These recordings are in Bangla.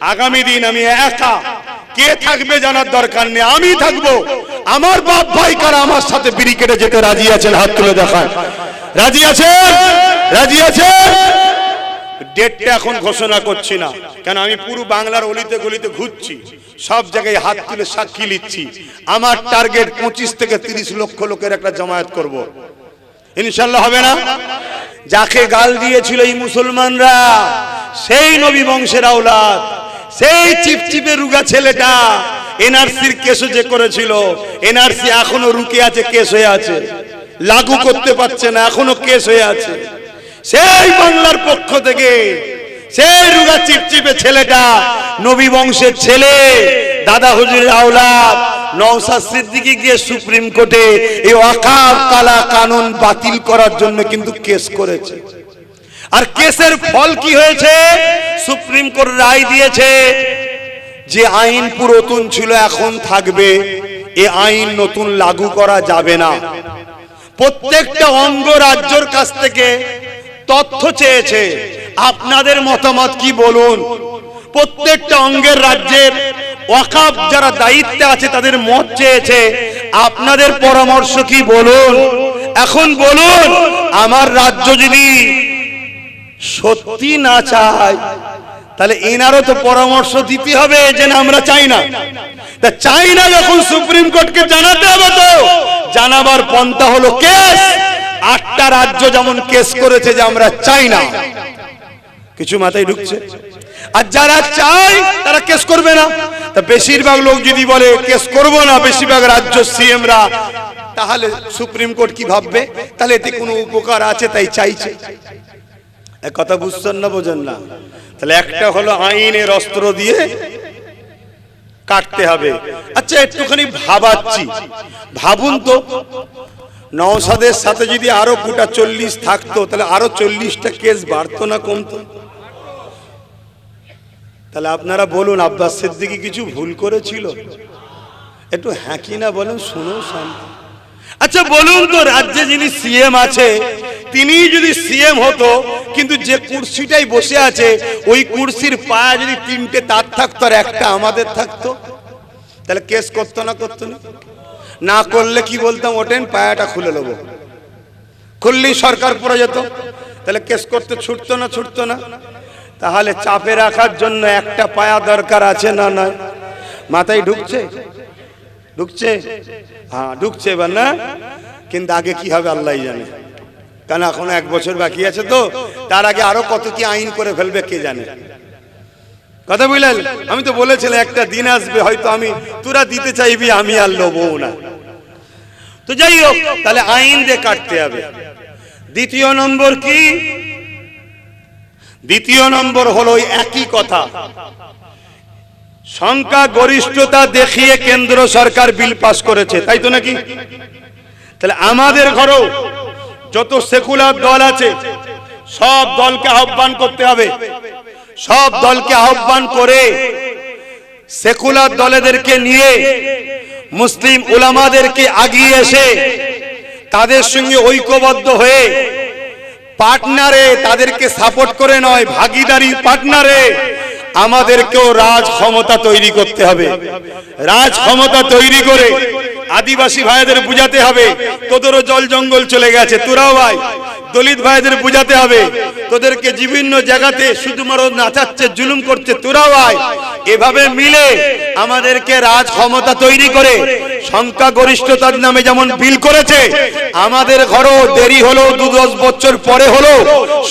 আগামী দিন আমি একা। কে থাকবে জানার দরকার নেই? আমি থাকব। আমার বাপ ভাই কারা আমার সাথে বিড়ি কেটে যেতে রাজি আছেন? হাত তুলে দেখান। রাজি আছেন? রাজি আছেন? ডেটটা এখন ঘোষণা করছি না। কেন, আমি পুরো বাংলার অলিতে গলিতে ঘুরছি। সব জায়গায় হাত তুলে সাক্ষী নিচ্ছি। আমার টার্গেট পঁচিশ থেকে তিরিশ লক্ষ লোকের একটা জমায়েত করব। ইনশাল্লাহ হবে না? যাকে গাল দিয়েছিল এই মুসলমানরা, সেই নবী বংশের আওলাদ, সেই চিপচিপে রুগা ছেলেটা এনআরসির কেস যে করেছিল, এনআরসি এখনও রুকে আছে, কেস হয়ে আছে, লাগু করতে পারছে না, এখনও কেস হয়ে আছে। সেই বাংলার পক্ষ থেকে, সেই রুগা চিপচিপে ছেলেটা নবী বংশের ছেলে দাদা হুজুরের আওলাদ নওসাদ সিদ্দিকী গিয়ে সুপ্রিম কোর্টে এই অকাল কালা কানুন বাতিল করার জন্য কিন্তু কেস করেছে। আর কেসের ফল কি হয়েছে? সুপ্রিম কোর্ট রায় দিয়েছে যে আইন পুরাতন ছিল, এখন থাকবে। এ আইন নতুন লাগু করা যাবে না। প্রত্যেকটা অঙ্গ রাজ্যর কাছ থেকে তথ্য চেয়েছে। আপনাদের মতামত কি বলুন? প্রত্যেকটা অঙ্গের রাজ্যের ওয়াকাব যারা দায়িত্বে আছে, তাদের মত চেয়েছে। আপনাদের পরামর্শ কি বলুন? এখন বলুন, আমার রাজ্য যদি সত্যি না চায়, তাহলে এনারও তো পরামর্শ দিতে হবে যে না, আমরা চাই না। তা চাই না যখন সুপ্রিম কোর্টকে জানাতে হবে তো। জানাবার পন্থা হলো কেস। আটটা রাজ্য যেমন কেস করেছে যে আমরা চাই না। কিছু মাথায় ঢুকছে? আর যারা চায়, তারা কেস করবে না। তা বেশিরভাগ লোক যদি বলে, কেস করব না, বেশিরভাগ রাজ্য সিএমরা, তাহলে সুপ্রিম কোর্ট কি ভাববে? তাহলে এতে কোনো উপকার আছে? তাই চাইছে। কথা বুঝছেন না, বোঝেন না? তাহলে একটা হলো আইনের অস্ত্র দিয়ে কাটতে হবে। আচ্ছা একটুখানি ভাবাচ্ছি। ভাবুন তো নওসাদের সাথে যদি আরও গোটা চল্লিশ থাকতো, তাহলে আরও চল্লিশটা কেস বাড়তো না কমতো? তাহলে আপনারা বলুন, আব্বাস সিদ্দিকি কিছু ভুল করেছিল? একটু হ্যাঁ কি না বলুন শুনো শান্তি। আচ্ছা বলুন তো, রাজ্যে যিনি সিএম আছে তিনি যদি সিএম হতো, কিন্তু যে কুর্সিটাই বসে আছে, ওই কুর্সির পায়া যদি তিনটে তার থাকতো আর একটা আমাদের থাকতো? তাহলে কেস করতো না করতো না? না করলে কি বলতাম ওটেন পায়াটা খুলে নেব। খুললেই সরকার পড়ে যেত। তাহলে কেস করতে ছুটতো না ছুটতো না। তাহলে চাপে রাখার জন্য একটা পায়া দরকার আছে না নয় মাথায় ঢুকছে? ঢুকছে? হ্যাঁ ঢুকছে এবার না? কিন্তু আগে কি হবে আল্লাহ জানে। কারণ এখন এক বছর বাকি আছে তো, তার আগে আরও কত কি আইন করে ফেলবে কে জানে? কথা বুঝলেন আমি তো বলেছিলাম, একটা দিন আসবে, হয়তো আমি তোরা দিতে চাইবি, আমি আর লোবো না। তো যাই হোক, তাহলে আইন দিয়ে কাটতে হবে। দ্বিতীয় নম্বর কি? দ্বিতীয় নম্বর হলো একই কথা। সংখ্যা গরিষ্ঠতা দেখিয়ে কেন্দ্র সরকার বিল পাস করেছে, তাই তো নাকি? তাহলে আমাদের ঘরেও যত সেকুলার দল আছে, সব দলকে আহ্বান করতে হবে। সব দলকে আহ্বান করে সেকুলার দলেদেরকে নিয়ে মুসলিম উলামাদেরকে আগিয়ে এসে তাদের সঙ্গে ঐক্যবদ্ধ হয়ে পার্টনারে তাদেরকে সাপোর্ট করে নয়, ভাগিদারি পার্টনারে। আমাদেরকেও রাজ ক্ষমতা তৈরি করতে হবে। রাজ ক্ষমতা তৈরি করে আদিবাসী ভাইদের বুঝাতে হবে। তোদেরও জল জঙ্গল চলে গেছে, তোরাও ভাই দলিত ভাইদের বুঝাতে হবে। তোদেরকে বিভিন্ন জায়গাতে শুধুমাত্র নাচাচ্ছে, জুলুম করছে, তোরাও আয়। এভাবে মিলে আমাদেরকে রাজ ক্ষমতা তৈরি করে সংখ্যা গরিষ্ঠতার নামে যেমন বিল করেছে, আমাদের ঘরও দেরি হলো দু দশ বছর পরে হলো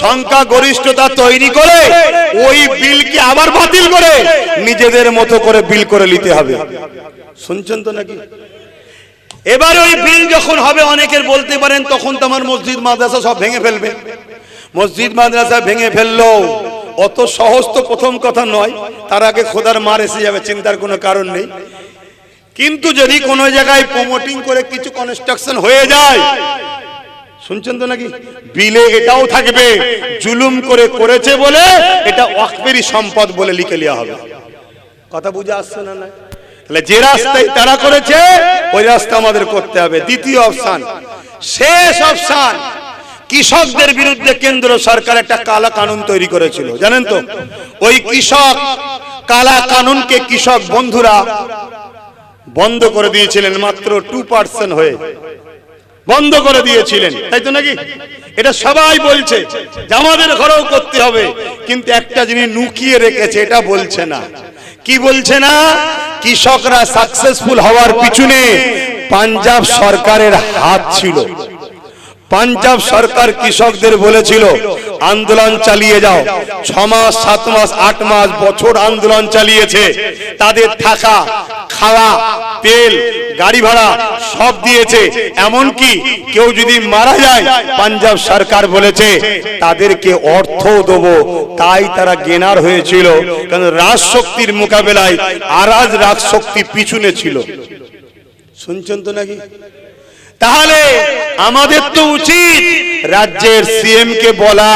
সংখ্যা গরিষ্ঠতা তৈরি করে ওই বিলকে আবার বাতিল করে নিজেদের মতো করে বিল করে নিতে হবে। শুনছেন তো নাকি? এবার ওই বিল যখন হবে, অনেকের বলতে পারেন, তখন তো আমার মসজিদ, মাদ্রাসা সব ভেঙে ফেলবে। মসজিদ মাদ্রাসা ভেঙে ফেলল। অত সহজ তো প্রথম কথা নয়, তার আগে খোদার মার এসে যাবে, চিন্তার কোনো কারণ নেই। কিন্তু যদি কোনো জায়গায় প্রমোটিং করে কিছু কনস্ট্রাকশন হয়ে যায়, শুনছেন তো নাকি? বিলে এটাও থাকবে, জুলুম করে করেছে বলে এটা ওয়াকফেরি সম্পদ বলে লিখে নেওয়া হবে। কথা বুঝে আসছে না না তাহলে যে রাস্তায় তারা করেছে, ওই রাস্তা আমাদের করতে হবে। দ্বিতীয় অপশান শেষ অপশান কৃষকদের বিরুদ্ধে কেন্দ্র সরকার একটা কালা কানুন তৈরি করেছিল, জানেন তো? ওই কৃষক কালা কানুনকে কৃষক বন্ধুরা বন্ধ করে দিয়েছিলেন মাত্র টু পার্সেন্ট হয়ে। বন্ধ করে দিয়েছিলেন, তাই তো নাকি? এটা সবাই বলছে আমাদের ঘরেও করতে হবে, কিন্তু একটা জিনিস নুকিয়ে রেখেছে, এটা বলছে না। কি বলছে না? কৃষকরা সাকসেসফুল হওয়ার পিছনে পাঞ্জাব সরকারের হাত ছিল। পাঞ্জাব সরকার কৃষকদের বলেছিল, আন্দোলন চালিয়ে যাও। ছ মাস, সাত মাস, আট মাস বছর আন্দোলন চালিয়েছে। তাদের থাকা, খাওয়া, তেল, গাড়ি ভাড়া সব দিয়েছে। এমনকি কেউ যদি মারা যায়, পাঞ্জাব সরকার বলেছে, তাদেরকে অর্থ দেবো। তাই তারা গেনার হয়েছিল। কারণ রাজশক্তির মোকাবেলায় আরাজ রাজশক্তি পিছনে ছিল। শুনছেন তো নাকি? তাহলে আমাদের তো উচিত রাজ্যের সিএম কে বলা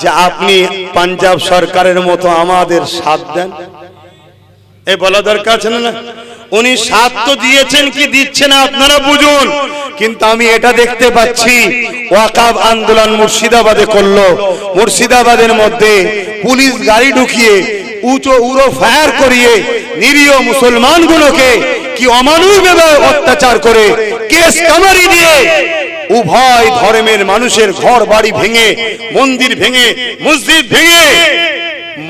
যে আপনি পাঞ্জাব সরকারের মতো আমাদের সাথ দেন। এই বলা দরকার আছে না উনি সাথ তো দিয়েছেন কি দিচ্ছে না আপনারা বুঝুন। কিন্তু আমি এটা দেখতে পাচ্ছি, ওয়াকাব আন্দোলন মুর্শিদাবাদে করল। মুর্শিদাবাদের মধ্যে পুলিশ গাড়ি ঢুকিয়ে, উঁচো উড়ো ফায়ার করিয়ে নিরীহ মুসলমানগুলোকে কি অমানবিকভাবে অত্যাচার করে কেস কামারি দিয়ে উভয় ধর্মের মানুষের ঘর বাড়ি ভেঙে, মন্দির ভেঙে, মসজিদ ভেঙে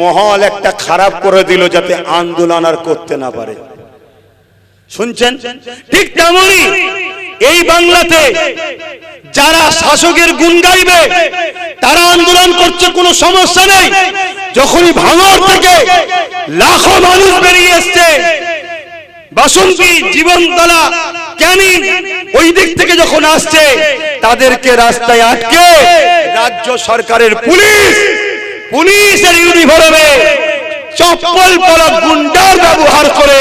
মহল একটা খারাপ করে দিল যাতে আন্দোলন আর করতে না পারে। শুনছেন? ঠিক তেমনই এই বাংলাতে যারা শাসকের গুণ গাইবে, তারা আন্দোলন করছে, কোনো সমস্যা নেই। যখনই ভাঙর থেকে লাখো মানুষ বেরিয়ে এসছে, বাসন্তী জীবনতলা ক্যানিং ওই দিক থেকে যখন আসছে, তাদেরকে রাস্তায় আটকে রাজ্য সরকারের পুলিশ, পুলিশের ইউনিফর্মে চপ্পল পরা গুন্ডার ব্যবহার করে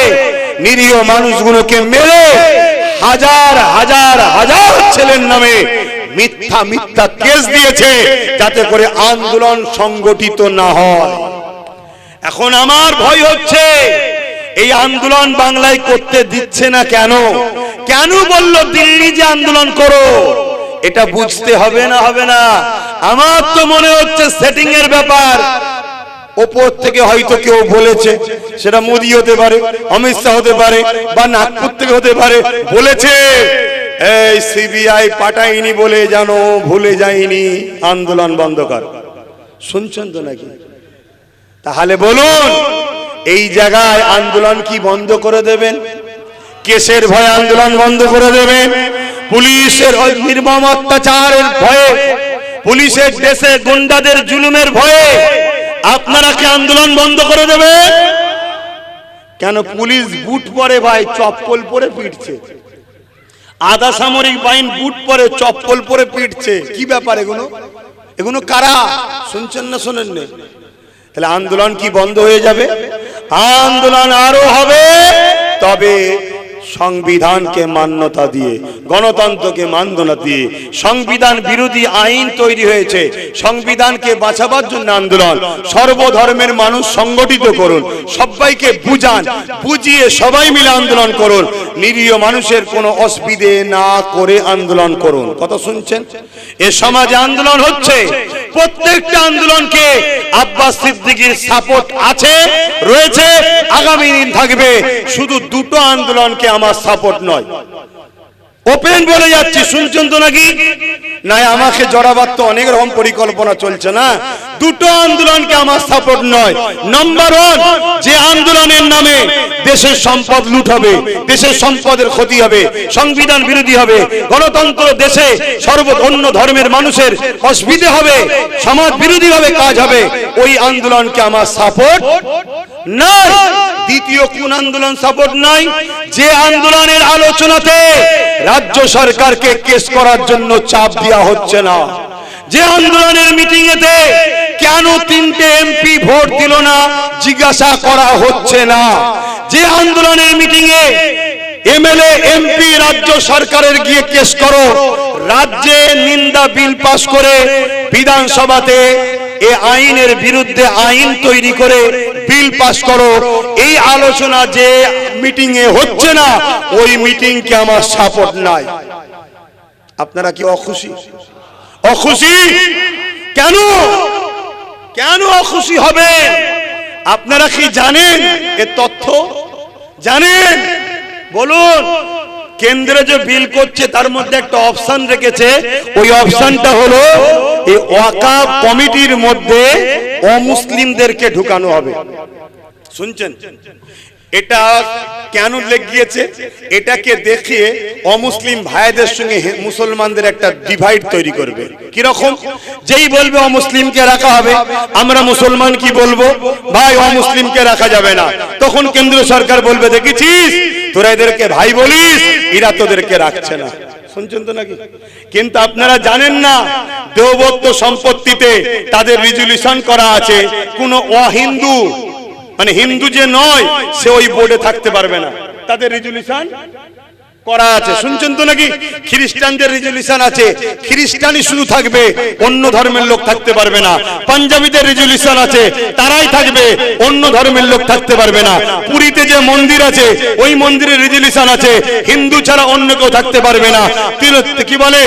নিরীহ মানুষগুলোকে মেরে হাজার হাজার হাজার ছেলের নামে মিথ্যা মিথ্যা কেস দিয়েছে, যাতে করে আন্দোলন সংগঠিত না হয়। এখন আমার ভয় হচ্ছে, এই আন্দোলন বাংলায় করতে দিচ্ছে না কেন? কেন বলল দিল্লি যে আন্দোলন করো? এটা বুঝতে হবে না হবে না? আমার তো মনে হচ্ছে সেটিং এর ব্যাপার। ওপর থেকে হয়তো কেউ বলেছে, সেটা মোদি হতে পারে, অমিত শাহ হতে পারে, বা নাগপুর থেকে হতে পারে, বলেছে, এই সিবিআই পাঠাইনি বলে জানো, ভুলে যায়নি, আন্দোলন বন্ধ কর। শুনছেন তো নাকি? তাহলে বলুন, এই জায়গায় আন্দোলন কি বন্ধ করে দেবেন? কেসের ভয়ে আন্দোলন বন্ধ করে দেবে। পুলিশের নির্মম অত্যাচারের ভয়ে, পুলিশের দেশে গুন্ডাদের জুলুমের ভয়ে আপনারা কি আন্দোলন বন্ধ করে দেবে? কেন পুলিশ বুট পরে ভাই চপ্পল পরে পিটছে আধা সামরিক বাহিন বুট পরে, চপ্পল পরে পিটছে কি ব্যাপার এগুলো? এগুলো কারা? শুনছেন না শোনেন না? তাহলে আন্দোলন কি বন্ধ হয়ে যাবে? আন্দোলন আরও হবে, তবে সংবিধানকে মান্যতা দিয়ে, গণতন্ত্রকে মান্যতা দিয়ে, সংবিধান বিরোধী আইন তৈরি হয়েছে। সংবিধানকে বাঁচাবার জন্য আন্দোলন। সর্বধর্মের মানুষ সংগঠিত করুন, সবাইকে বুঝান, বুঝিয়ে সবাই মিলে আন্দোলন করুন। নিরীহ মানুষের কোনো অসুবিধে না করে আন্দোলন করুন। কথা শুনছেন? এ সমাজে আন্দোলন হচ্ছে। প্রত্যেকটা আন্দোলনকে আব্বাস সিদ্দিকির সাপোর্ট আছে, রয়েছে, আগামী দিন থাকবে। শুধু দুটো আন্দোলনকে আমার সাপোর্ট নয় ওপেন বলে যাচ্ছি, শুনছেন তো নাকি? না আমাকে জড়াবার তো অনেক রকম পরিকল্পনা চলছে না। দুটো আন্দোলনকে আমার সাপোর্ট নয়। নাম্বার ওয়ান যে আন্দোলনের নামে দেশের সম্পদ লুট হবে, দেশের সম্পদের ক্ষতি হবে, সংবিধান বিরোধী হবে, গণতন্ত্র দেশে সর্ব অন্য ধর্মের মানুষের অসুবিধে হবে, সমাজ বিরোধী ভাবে কাজ হবে, ওই আন্দোলনকে আমার সাপোর্ট নাই। দ্বিতীয় কোন আন্দোলন সাপোর্ট নাই। যে আন্দোলনের আলোচনাতে রাজ্য সরকারকে কেস করার জন্য চাপ দেওয়া হচ্ছে না। যে আন্দোলনের মিটিং এতে কেন তিনটে এমপি ভোট দিল না, জিজ্ঞাসা করা হচ্ছে না। যে আন্দোলনের মিটিং এ এমএলএ এমপি রাজ্য সরকারের গিয়ে কেস করো। রাজ্যে নিন্দা বিল পাস করে বিধানসভাতে এ আইনের বিরুদ্ধে আইন তৈরি করে বিল পাস করো। এই আলোচনা যে মিটিং এ হচ্ছে না, ওই মিটিং কে আমার সাপোর্ট নাই। আপনারা কি অখুশি? অখুশি? কেন? কেন অখুশি হবে? আপনারা কি জানেন এ তথ্য? জানেন? বলুন। কেন্দ্রে যে বিল করছে, তার মধ্যে একটা অপশন রেখেছে। ওই অপশনটা হলো এই ওয়াকাব কমিটির মধ্যে অমুসলিমদেরকে ঢুকানো হবে। শুনছেন? এটা কেন লেগিয়েছে? এটাকে দেখিয়ে অমুসলিম ভাইদের সঙ্গে মুসলমানদের একটা ডিভাইড তৈরি করবে। কি রকম যেই বলবে অমুসলিমকে রাখা হবে, আমরা মুসলমান কি বলব? ভাই, অমুসলিমকে রাখা যাবে না। তখন কেন্দ্র সরকার বলবে, দেখেছিস? তোরা এদেরকে ভাই বলিস, এরা তোদেরকে রাখছে না। শুনছেন তো নাকি? কিন্তু আপনারা জানেন না দেবত্ব সম্পত্তিতে তাদের রিজলিউশন করা আছে, কোন অহিন্দু মানে হিন্দু যে নয়, সে ওই বোর্ডে থাকতে পারবে না। তাদের রেজুলিউশন করা আছে। শুনছেন তো নাকি? খ্রিস্টানদের রেজুলিউশন আছে। খ্রিস্টানই শুধু থাকবে, অন্য ধর্মের লোক থাকতে পারবে না। পাঞ্জাবিদের রেজুলিউশন আছে, তারাই থাকবে, অন্য ধর্মের লোক থাকতে পারবে না। পুরীতে যে মন্দির আছে, ওই মন্দিরের রেজুলিউশন আছে, হিন্দু ছাড়া অন্য কেউ থাকতে পারবে না। কি বলে?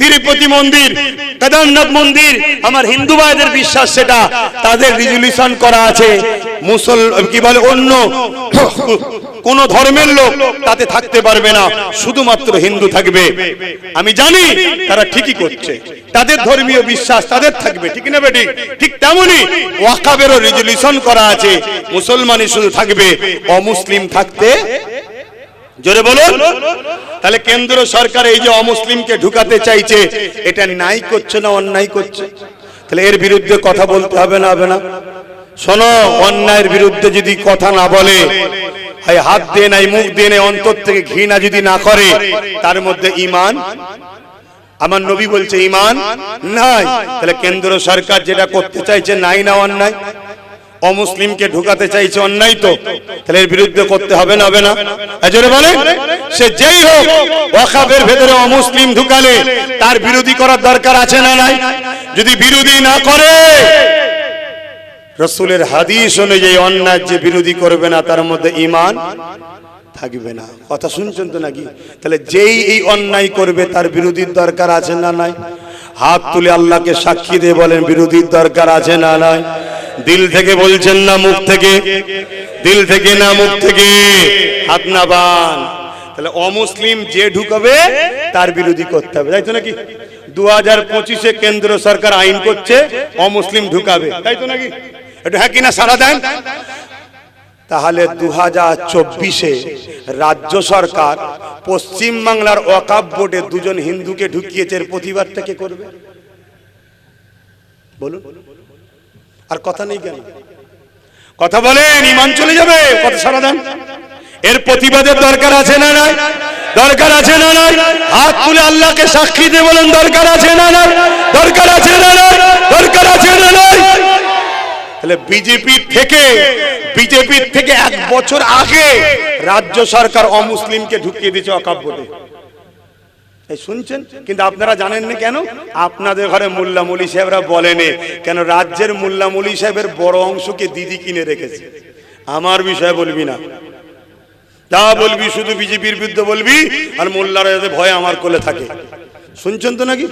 তিরুপতি মন্দির, কেদারনাথ মন্দির, আমার হিন্দু ভাইদের বিশ্বাস সেটা, তাদের রিজলিউশন করা আছে। মুসল, কি বলে, অন্য কোন ধর্মের লোক তাতে থাকতে পারবে না, শুধুমাত্র হিন্দু থাকবে। আমি জানি তারা ঠিকই করছে, তাদের ধর্মীয় বিশ্বাস তাদের থাকবে, ঠিক না বেটি? ঠিক তেমনি ওয়াকাবেরও রেজলিউশন করা আছে, মুসলমানই শুধু থাকবে, অমুসলিম থাকতে জোরে বলুন। তাহলে কেন্দ্র সরকার এই যে অমুসলিমকে ঢুকাতে চাইছে, এটা নাই করছে না অন্যায় করছে? তাহলে এর বিরুদ্ধে কথা বলতে হবে না হবে না? শোনো, অন্যায়ের বিরুদ্ধে যদি কথা না বলে হাত দিয়ে নাই, মুখ দিয়ে নাই, অন্তর থেকে ঘৃণা যদি না করে, তার মধ্যে ইমান আমার নবী বলছে ইমান নাই। তাহলে কেন্দ্র সরকার যেটা করতে চাইছে, নাই না অন্যায়? অমুসলিমকে ঢুকাতে চাইছে অন্যায় তো, তাহলে এর বিরুদ্ধে করতে হবে না হবে না? এজরে বলে সে যেই হোক, ওয়াকাবের ভেতরে অমুসলিম ঢুকালে তার বিরোধী করার দরকার আছে না নাই? যদি বিরোধী না করে, রসুলের হাদিস অনুযায়ী অন্যায় যে বিরোধী করবে না, তার মধ্যে ইমান থাকবে না। কথা শুনছেন তো নাকি? তাহলে যেই এই অন্যায় করবে, তার বিরোধীর দরকার আছে না নাই? হাত তুলে আল্লাহকে সাক্ষী দিয়ে বলেন, বিরোধীর দরকার আছে না নাই? দিল থেকে বলছেন না মুখ থেকে। দিল থেকে না মুখ থেকে। হাত না বান। তাহলে অমুসলিম যে ঢুকাবে, তার বিরোধী করতে হবে। তাই তো নাকি? দু হাজার পঁচিশে কেন্দ্র সরকার আইন করছে, অমুসলিম ঢুকাবে। তাই তো নাকি? একটু হ্যাঁ কিনা সারা দেন। তাহলে দু হাজার চব্বিশে রাজ্য সরকার পশ্চিম বাংলার ওয়াকাব বোর্ডে দুজন হিন্দুকে ঢুকিয়েছে, এর প্রতিবাদটা কে করবে? বলুন। আর কথা নেই কেন? কথা বলেন, ইমান চলে যাবে, কথা সারা দেন। এর প্রতিবাদের দরকার আছে না নাই? দরকার আছে না নাই? হাত তুলে আল্লাহকে সাক্ষী দিয়ে বলেন, দরকার আছে না নাই? দরকার আছে না নাই? দরকার আছে না নাই? তাহলে বিজেপির থেকে বিজেপির থেকে এক বছর আগে রাজ্য সরকার অমুসলিমকে ঢুকিয়ে দিয়েছে বোর্ডে এই শুনছেন? কিন্তু আপনারা জানেন না কেন? আপনাদের ঘরে মোল্লা মলি সাহেবরা বলেনে, কেন রাজ্যের মোল্লা মলি সাহেবের বড় অংশকে দিদি কিনে রেখেছে? আমার বিষয়ে বলবি না। যা বলবি শুধু বিজেপির বিরুদ্ধে বলবি, আর মোল্লারা যাতে ভয় আমার কোলে থাকে। শুনছেন তো নাকি?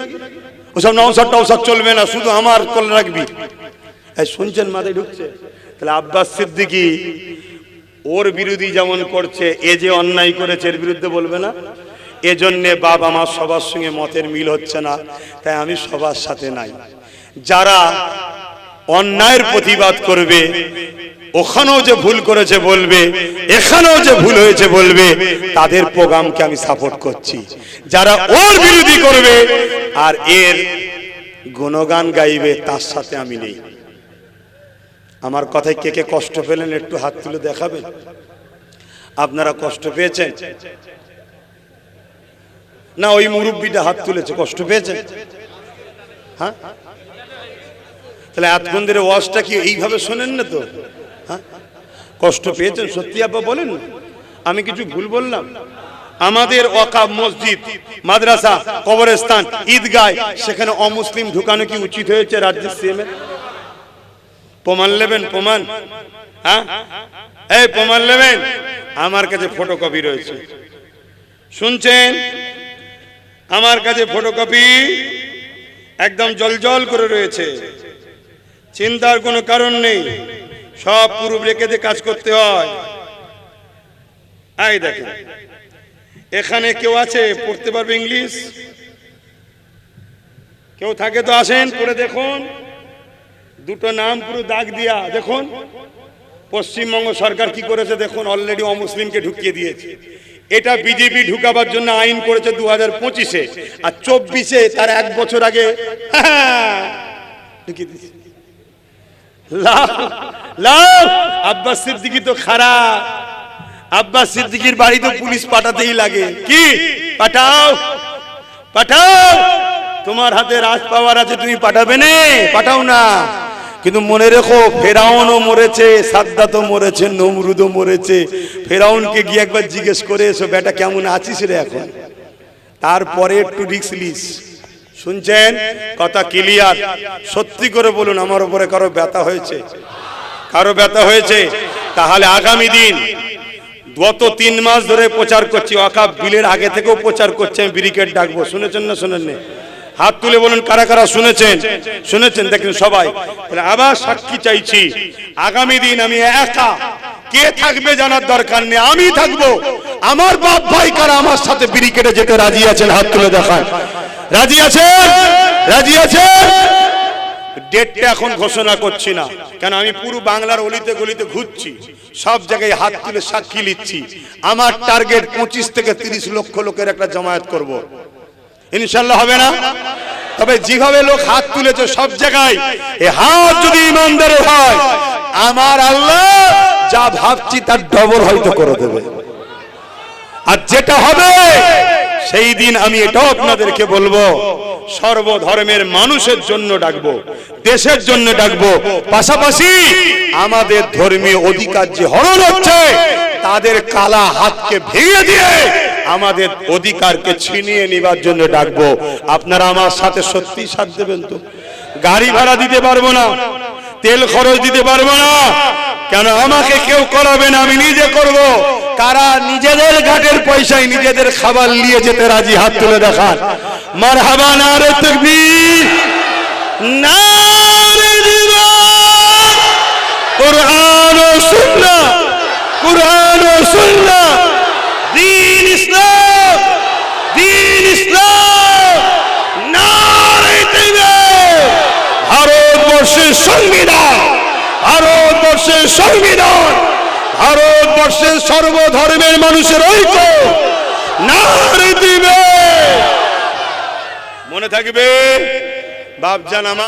ওসব নওসাদ টওসাদ চলবে না, শুধু আমার কোলে রাখবি। শুনছেন মাথায় ঢুকছে? তাহলে আব্বাস সিদ্দিকি ওর বিরোধী যেমন করছে, এ যে অন্যায় করেছে, এর বিরুদ্ধে বলবে না? এজন্যে বাপ আমার সবার সঙ্গে মতের মিল হচ্ছে না, তাই আমি সবার সাথে নাই। যারা অন্যায়ের প্রতিবাদ করবে, ওখানেও যে ভুল করেছে বলবে, এখানেও যে ভুল হয়েছে বলবে, তাদের প্রোগ্রামকে আমি সাপোর্ট করছি। যারা ওর বিরোধী করবে, আর এর গুণগান গাইবে, তার সাথে আমি নেই। আমার কথায় কে কে কষ্ট পেলেন, একটু হাত তুলে দেখাবেন? আপনারা কষ্ট পেয়েছেন? না, ওই মুরব্বীটা হাত তুলেছে, কষ্ট পেয়েছে? হ্যাঁ? তাহলে এতক্ষণ ধরে ওয়াজটা কি এইভাবে শোনেন না তো? হ্যাঁ? কষ্ট পেয়েছেন? সত্যি আপা বলেন। আমি কিছু ভুল বললাম। আমাদের ওয়াকাব মসজিদ, মাদ্রাসা, কবরস্থান, ঈদগায়, সেখানে অমুসলিম ঢুকানো কি উচিত হয়েছে রাজ্যের সিএমের প্রমাণ নেবেন, প্রমাণ? হ্যাঁ? এই প্রমাণ নেবেন। আমার কাছে ফটোকপি রয়েছে। শুনছেন? আমার কাছে ফটোকপি একদম জলজল করে রয়েছে। চিন্তার কোনো কারণ নেই। সব পূর্ব রেখে দিয়ে কাজ করতে হয়। দেখেন, এখানে কেউ আছে? পড়তে পারবে ইংলিশ? কেউ থাকে তো আসেন, পড়ে দেখুন। দুটো নাম পুরো দাগ দিয়া, দেখুন। পশ্চিমবঙ্গ সরকার কি করেছে দেখুন অলরেডি অমুসলিমকে ঢুকিয়ে দিয়েছে। এটা বিজেপি ঢুকাবার জন্য আইন করেছে দু হাজার পঁচিশে। আর চব্বিশে তার এক বছর আগে লাভ আব্বাস সিদ্দিকি তো খারাপ আব্বাস সিদ্দিকির বাড়ি তো পুলিশ পাঠাতেই লাগে। কি? পাঠাও পাঠাও। তোমার হাতে রাজ পাওয়ার আছে, তুমি পাঠাবে না? পাঠাও না। কিন্তু মনে রেখো, ফেরাউনও মরেছে, সাদ্দাতও মরেছে, নমরুদও মরেছে। ফেরাউনকে গিয়ে একবার জিজ্ঞেস করে এসো, বেটা, কেমন আছিস রে এখন? তারপরে একটু রিক্স লিস শুনছেন? কথা ক্লিয়ার। সত্যি করে বলুন, আমার উপরে কারও ব্যথা হয়েছে? কারও ব্যথা হয়েছে? তাহলে আগামী দিন, গত তিন মাস ধরে প্রচার করছি অকাপ বিলের আগে থেকেও প্রচার করছি, আমি ব্রিকেট ডাকবো। শুনেছেন না শুনেননি? হাত তুলে বলুন, কারা কারা শুনেছেন? শুনেছেন? দেখেন সবাই। আবার সাক্ষী চাইছি। আগামী দিন আমি একা। কে থাকবে জানার দরকার নেই। আমি থাকব। আমার বাপ ভাই কারা আমার সাথে ব্রিকেটে যেতে রাজি আছেন? হাত তুলে দেখান। রাজি আছেন? রাজি আছেন? ডেটটা এখন ঘোষণা করছি না। কেন, আমি পুরো বাংলার অলিতে গলিতে ঘুরছি। সব জায়গায় হাত তুলে সাক্ষী নিচ্ছি। আমার টার্গেট পঁচিশ থেকে তিরিশ লক্ষ লোকের একটা জমায়েত করব। ইনশাল্লাহ হবে না। তবে যেভাবে লোক হাত তুলেছে সব জায়গায়, এ হাত যদি ইমানদারের হয়, আমার আল্লাহ যা ভাবছি তার ডবল হয়তো করে দেবে। আর যেটা হবে, সেই দিন আমি এটাও আপনাদেরকে বলব, সর্বধর্মের মানুষের জন্য ডাকবো, দেশের জন্য ডাকবো। পাশাপাশি আমাদের ধর্মীয় অধিকার যে হরণ হচ্ছে, তাদের কালা হাতকে ভেঙে দিয়ে আমাদের অধিকারকে ছিনিয়ে নেবার জন্য ডাকবো। আপনারা আমার সাথে সত্যি সাথ দেবেন তো। গাড়ি ভাড়া দিতে পারব না, তেল খরচ দিতে পারব না। কেন আমাকে কেউ করাবে না, আমি নিজে করব। কারা নিজেদের ঘাটের পয়সায় নিজেদের খাবার নিয়ে যেতে রাজি, হাত তুলে দেখান। মার হাবা নারে তকবীর, নারে দিবার। কুরআন ও সুন্নাহ, কুরআন ও সুন্নাহ দ্বীন ইসলাম দ্বীন ইসলাম নারে তকবীর ভারতবর্ষের সংবিধান ভারতবর্ষের সংবিধান। ভারতবর্ষের সর্বধর্মের মানুষের ঐক্য নারী দিবে মনে থাকবে বাপজান আমার।